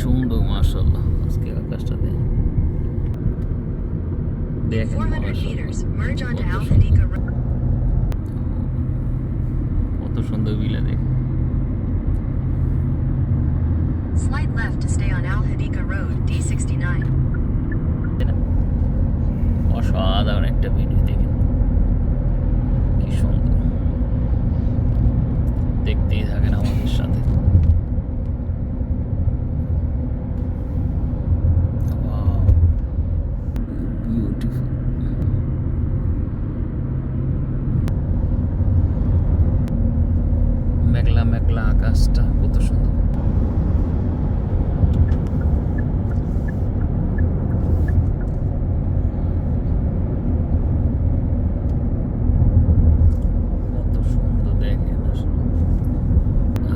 সুন্দর মাশাল্লাহ আজকে আকাশটা দেখ দেখেন 400 মাশাআল্লাহ। meters, merge onto কত সুন্দর। বিলা দেখ Slight left to stay on Al Hadiqa Road, D69. অসাধারণ একটা ভিডিও দেখেন কি সুন্দর মেঘলা আকাশটা কত সুন্দর।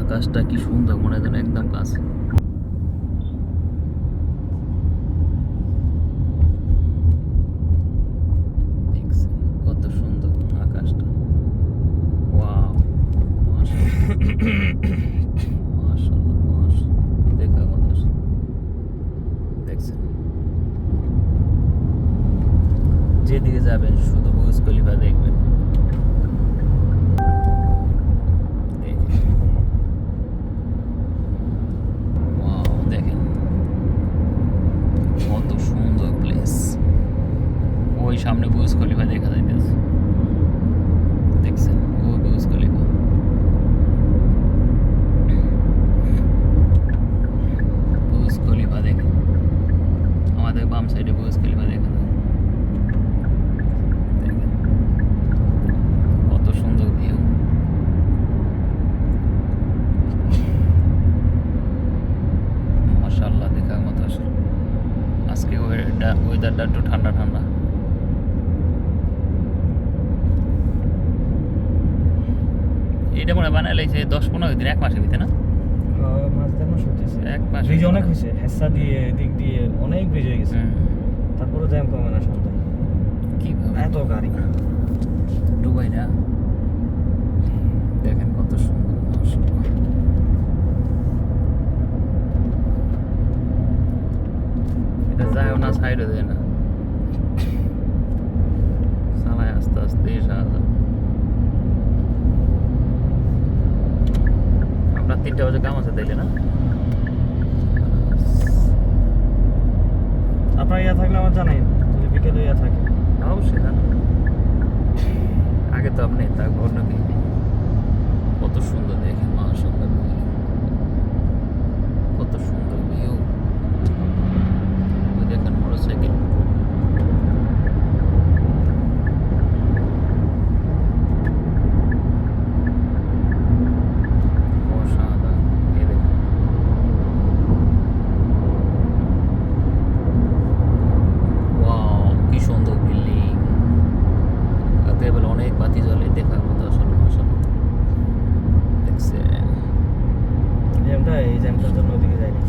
আকাশটা কি সুন্দর মনে হয় একদম কাছে দেখছেন কত সুন্দর আকাশটা ওয়াও মাশাআল্লাহ মাশাআল্লাহ দেখা কত সুন্দর। দেখছেন যেদিকে যাবেন শুধু বুজ খলিফা দেখবেন দেখেন ওয়াও দেখেন কত সুন্দর প্লেস ওই সামনে বুজ খলিফা দেখা যাইতেছে দেখছেন ও বুজ খলিফা বুজ খলিফা দেখেন আমাদের বাম সাইডে বুজ খলিফা দেখা যায় দেখেন কত সুন্দর ভিউ মাশাআল্লাহ দেখার মতো আসলে আজকে ওয়েদারটা ওয়েদারটা একটু ঠান্ডা ঠান্ডা। এটা মনে হয় বানাইছে দশ পনেরো দিন এক মাসের ভিতরে না? মাছ দেড় মাস হতেছে এক মাস ব্রিজ অনেক হয়েছে হেসা দিয়ে দিক দিয়ে অনেক ব্রিজ হয়ে গেছে। তারপরে জ্যাম কমে না সন্ধ্যা কীভাবে? এত গাড়ি। ডুবাই না দেখেন কত সুন্দর মাশাআল্লাহ। যায়ও না সাইডে দেয় না চালায় আস্তে আস্তে সাজা আপনার তিনটা বাজে কাম আছে তাইলে না আপনার ইয়া থাকলে আমার জানাই যদি বিকেলে ইয়া থাকে অবশ্যই জানো আগে তো আপনি তারপর অন্য কেউ কত সুন্দর দেখেন মাশাআল্লাহ কত সুন্দর এই যে আমি তোর জন্য ওদিকে যাইনি